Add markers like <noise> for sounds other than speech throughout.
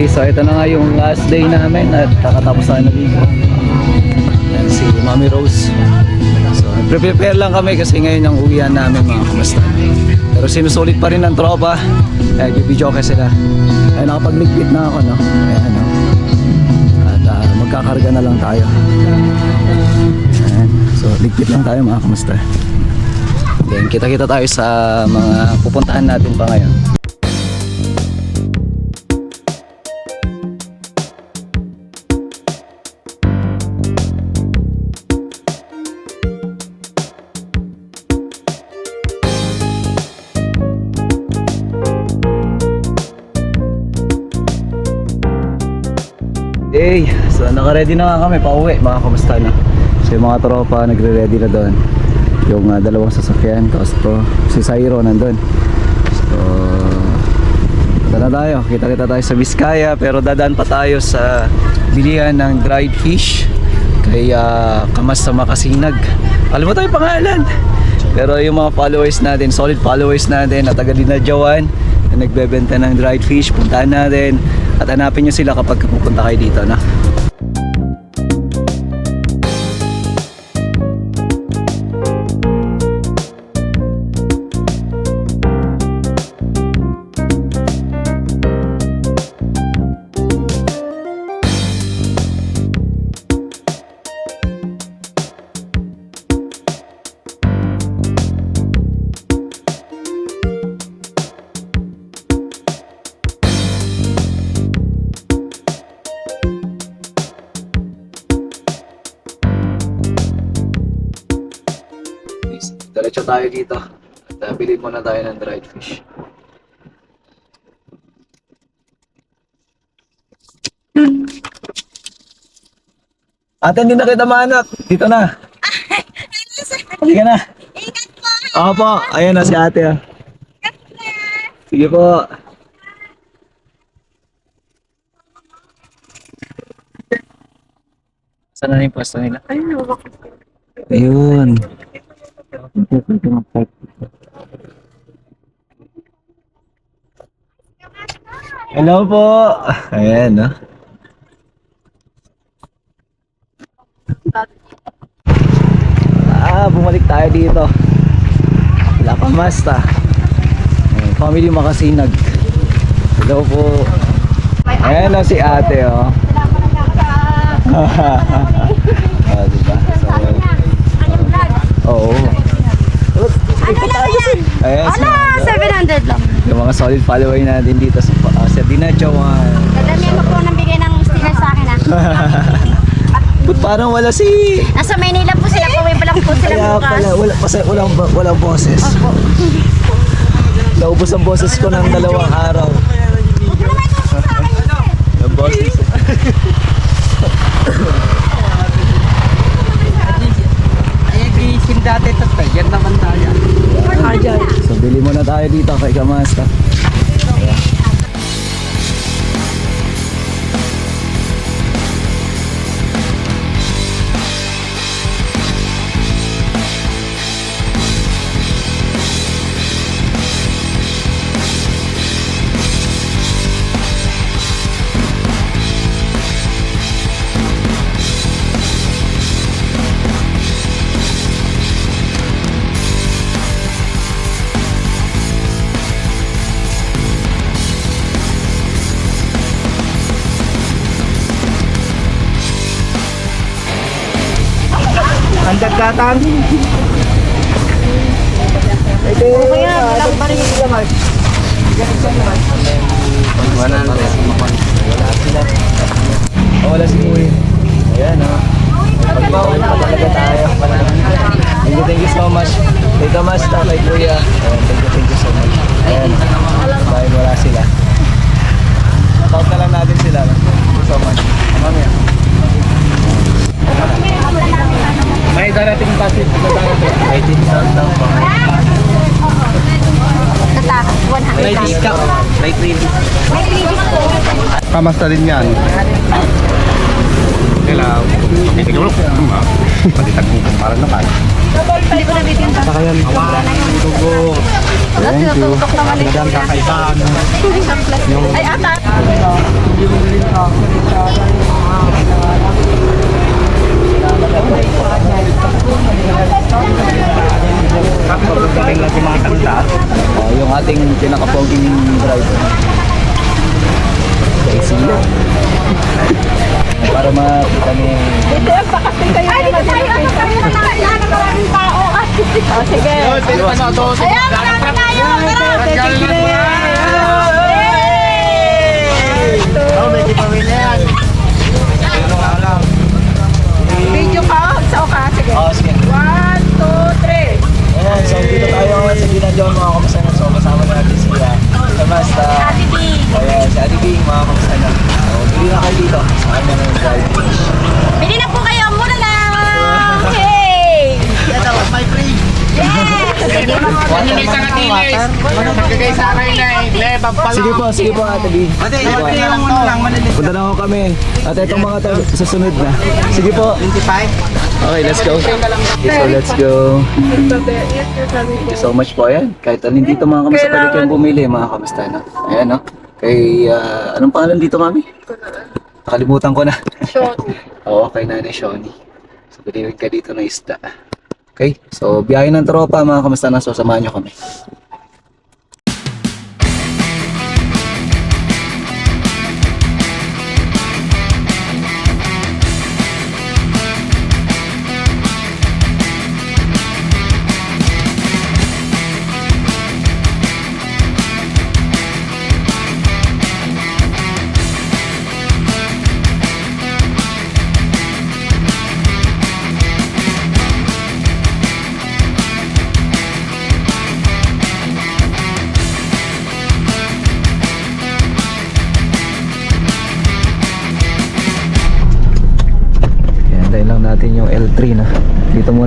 Okay, so ito na nga yung last day namin at kakatapos na naligo. Yan si Mami Rose. So, prepare lang kami kasi ngayon ang uwian namin mga kamusta. Pero sinusulit pa rin ng tropa. Kaya video okay sila. Ay nakapagligpit na ako, no? Ayan, ano. At ah, magkakarga na lang tayo. Ayan. So, ligpit lang tayo mga kamusta. Then, kita-kita tayo sa mga pupuntahan natin pa ngayon. Naka-ready na nga kami pauwi mga kamusta na. So yung mga tropa nagre-ready na doon. Yung ah, dalawang sasakyan, tapos to, si Sairo nandun. So, na tayo. Kita-kita tayo sa Vizcaya pero dadaan pa tayo sa bilihan ng dried fish kay ah, Kamas sa Makasinag. Alam mo tayo pangalan. Pero yung mga followers natin, solid followers natin na taga Dinadjawan na nagbebenta ng dried fish, puntahan natin at hanapin nyo sila kapag pupunta kayo dito na. Diretso tayo dito. At uh, bilhin muna tayo ng dried fish. Ate, hindi na kita mahanap. Dito na. <laughs> Halika na. Ingat po! Opo, ayan na si ate. ah. Sige po. Saan na yung pwesto nila? Ano ba? Ayun. Hello po. Ayan, no? Ah, bumalik tayo dito. La Pamasta. Family Makasinag. Hello po. Ayan na si ate, oh. <laughs> ah, diba? So, vlog? Ano yan? Ayan, Ala, 700 lang. yung mga solid follower natin dito sa, uh, sa Dinachawan. Dadamihan mo po ng bigay ng sticker sa akin ah. <laughs> But parang wala si... Nasa Maynila po sila, pauwi pa lang po sila Kaya bukas. pala, wala, kasi walang, walang boses. Opo. Naubos ang boses ko ng dalawang araw. Ang boses. <laughs> dati ito, yan naman tayo. So, bili muna tayo dito kay Kamasta. Ang dagdatan. Ito Kaya, walang baril. Oh, wala si Kuya. Ayan, oh. Pagbawi pa talaga tayo. Thank you, thank you so much. Kay Kamasta, kay Kuya. Ayan, thank you, thank you so much. Ayan, dahil wala sila. Shout na lang natin sila. Thank you so much. Mamaya. 18,000 daw po. Tatak, 100,000. May discount. May credit. May credit po. Kamasta din yan. Kailangan. Hindi ko lang. Pati tagpupong para naman. Hindi ko nabitin pa. Saka yan. Awan. Tugo. Thank you. Madam kakaiba. Yung... Ano? <laughs> Ay, ata. Yung Bing mga kamusta na. So, bili na kayo dito. Sa kanya ng fish. Bili na po kayo. Mura lang. Hey! Ito, my free. Eh. Sige po, sige po Ate Bing. Ate, yung ano lang, malilit. Punta na ako kami. At itong mga to, susunod na. Sige po. 25? Okay, let's go. Okay, so let's go. Thank you so much po. Ayan, kahit alin dito mga kamusta pwede kayong bumili mga kamusta na. Ayan no. Kay, ah, anong pangalan dito mami? Nakalimutan ko na. <laughs> Oo, kay Nanay Shoni. So, biliwin ka dito na isda. Okay, so biyahe ng tropa mga kamusta na. So, samahan nyo kami.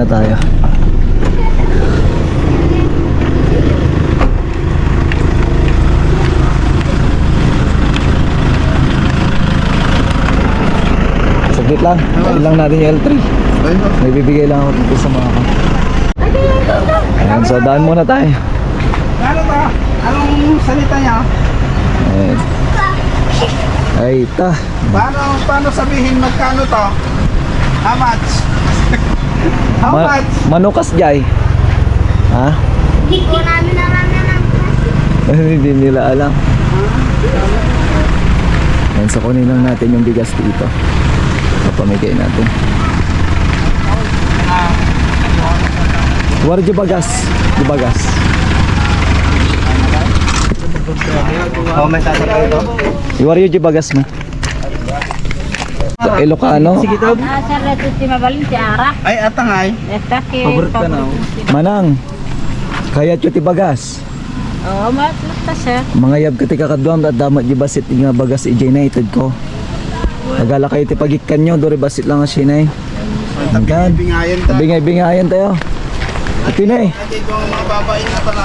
Muna tayo. Saglit lang. Antayin lang natin yung L3. May bibigay lang ako dito sa mga ka. Ayan, so daan muna tayo. Ano ba? Anong salita niya? Ayan. Ay, ta. Paano, paano sabihin magkano to? How much? How Ma- much? manukas jay. Ha? Hindi po namin naranan ng Hindi nila alam. Ayan, so kunin lang natin yung bigas dito. Papamigay natin. War di bagas. Di bagas. Oh, may sasakay ito? Yung di bagas mo. Sa Ilocano. Sige to. Ah, sir, ito si Mabalin, si Ara. Ay, atangay. Esta ki... Ka na. Manang. Kaya ti bagas. Oo, matulta, sir. Mga yab ka ti kakadwam at damat di basit nga bagas i United ko. Nagala kayo ti pagikan nyo, dori basit lang ang sinay. Hanggan. Bingayan ta. Bingay-bingayan tayo. Ito na eh. Ito ang mga babae na pala.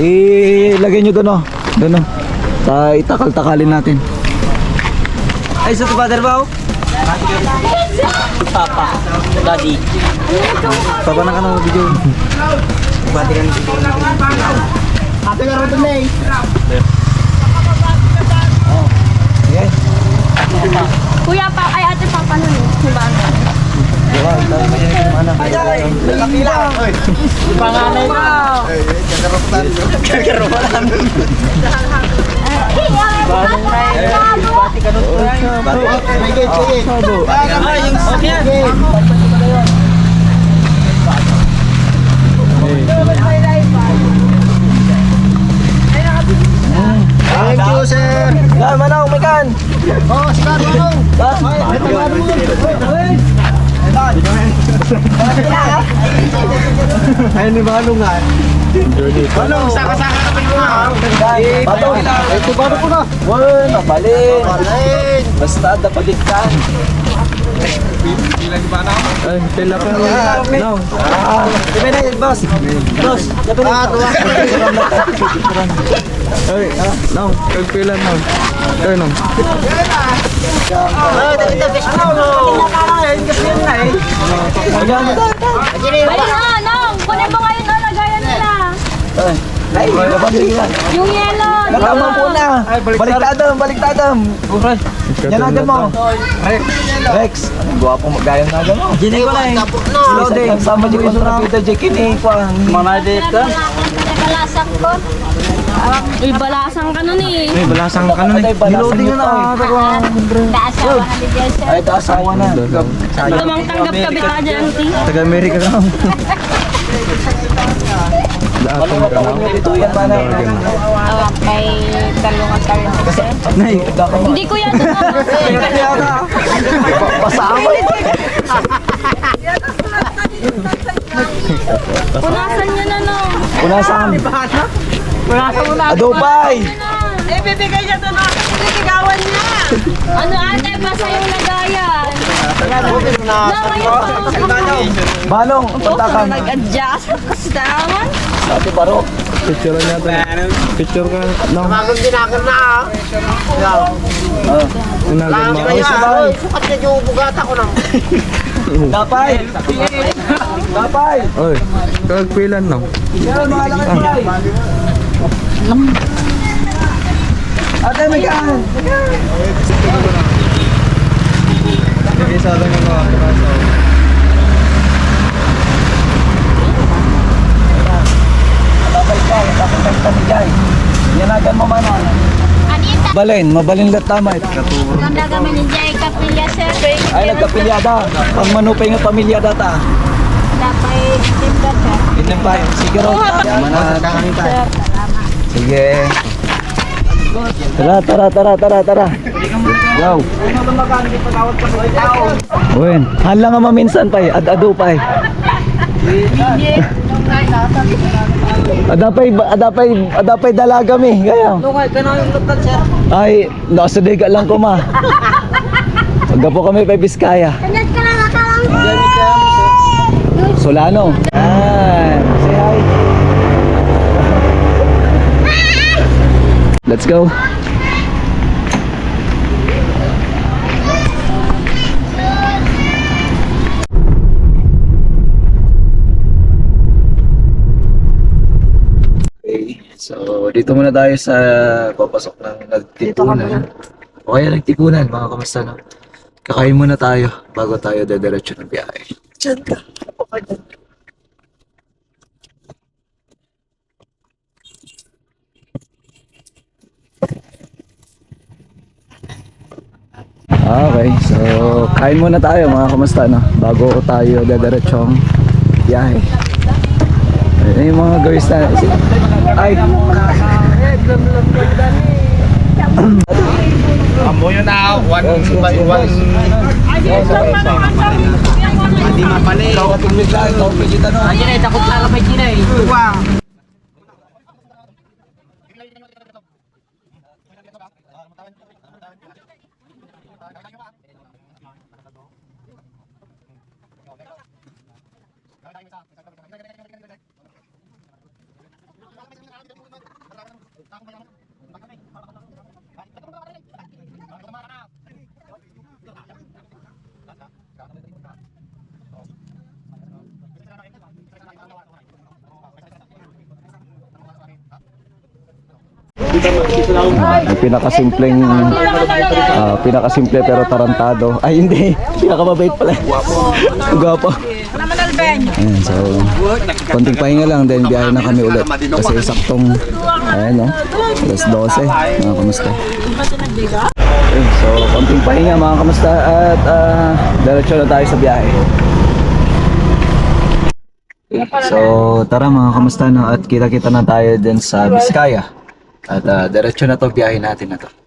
Ilagay nyo doon oh. Doon oh. Ta itakal-takalin natin. Ay, sa tubader ba? Papa. Daddy. Papa na ka na video. Bati ka Ate ka rin na eh. Yes. Kuya pa, ay Diba, tayo mo yan yung anak. Lakila. Panganay na. Ay, kagaropan. Kagaropan. Bati ka nun. Sige, sige. Ay, yung Ay, ni Manong nga. Manong, saka-saka na nga. Bato, ito bato ko na. Wan, nabalin. Alin. Basta, dapalit ka. Ay, pila ka. No. Sabi na yun, boss. Boss, sabi na. Ah, tuwa. Ay, no. Kagpila no. Kaya no. Ayun na, nong. Kunin mo ngayon na lagayan nila. Ay, nabalik na. Yung yellow. di Tama ba? po na. Baliktadam, baliktadam. Yan mo. Rex, ang gwapo mo gaya na mo. Gini ko lang. Slow day. Sama di ko sa kita jekin eh ko. Mana dito. Nagalasak ko. Uy, balasang ka nun eh. May balasang ka nun eh. Loading na. Kaasawa na ni Jesse. Ay, asawa na. Tumang tanggap ka bita dyan, ti. Taga Amerika ka. <laughs> Daatong ka na. Ito yan pa na. Oh, may talungan rin. Nay, Hindi ko yan Pasama. Punasan niya na, nong. Punasan. Punasan mo na. Adobay. Eh, bibigay niya doon ako. Bibigyawan niya. Ano ate, basta yung lagayan. Na. Balong, punta ka. Nag-adjust. Kastaman. Ate Baro. picture niya tayo. Picture ka. No. Ah. Unagan mo. Ay, sabay. <laughs> Dapay. Dapay. Oy, kagpila no. Yan, mga lakad Ate, may kaan. Isa lang yung mga kaso. Dapay ka, dapay ka kami jay. Yanagan mo man. Anita. Balin, mabalin lat tamay. Ganda kami ni Jay Capilla, sir. Ay, nagkapilyada. Pang manupay nga pamilyada ta. Dapat timba, sir. Ilan ba? Sige ro. Sir, Sige. Tara, tara, tara, tara, tara. Go. Wen, hala nga maminsan pay, ad-ado pay. <laughs> Adapay, adapay, adapay dalaga mi, kaya. Lungay ka na yung lutan, sir. Ay, nasa diga lang ko ma. Pagka po kami pa Biskaya. Solano. Yan. Say hi. Let's go. Okay. So, dito muna tayo sa papasok ng nagtipunan. O kaya nagtipunan, mga kamusta no? Kakain muna tayo bago tayo dediretso ng biyahe. Diyan ka. Okay, so kain muna tayo mga kamusta no? Bago tayo dediretsyong biyahe. Ayun yung mga guys na... Ay! Amo yun na. One by one. Hindi mapali. Ikaw at tumig lang, ikaw tumig ano? Eh, takot lang may Gina eh. Tuwang. Ang pinakasimpleng ah, pinakasimple pero tarantado. Ay hindi, pinakamabait pala. <laughs> Gwapo. Ayan, so konting pahinga lang then biyahe na kami ulit kasi saktong ayan no. Alas 12. Mga kamusta? Ayun, so konting pahinga mga kamusta at ah, diretso na tayo sa biyahe. So tara mga kamusta no at kita-kita na tayo din sa Biskaya. At ah, diretso na to biyahe natin na to.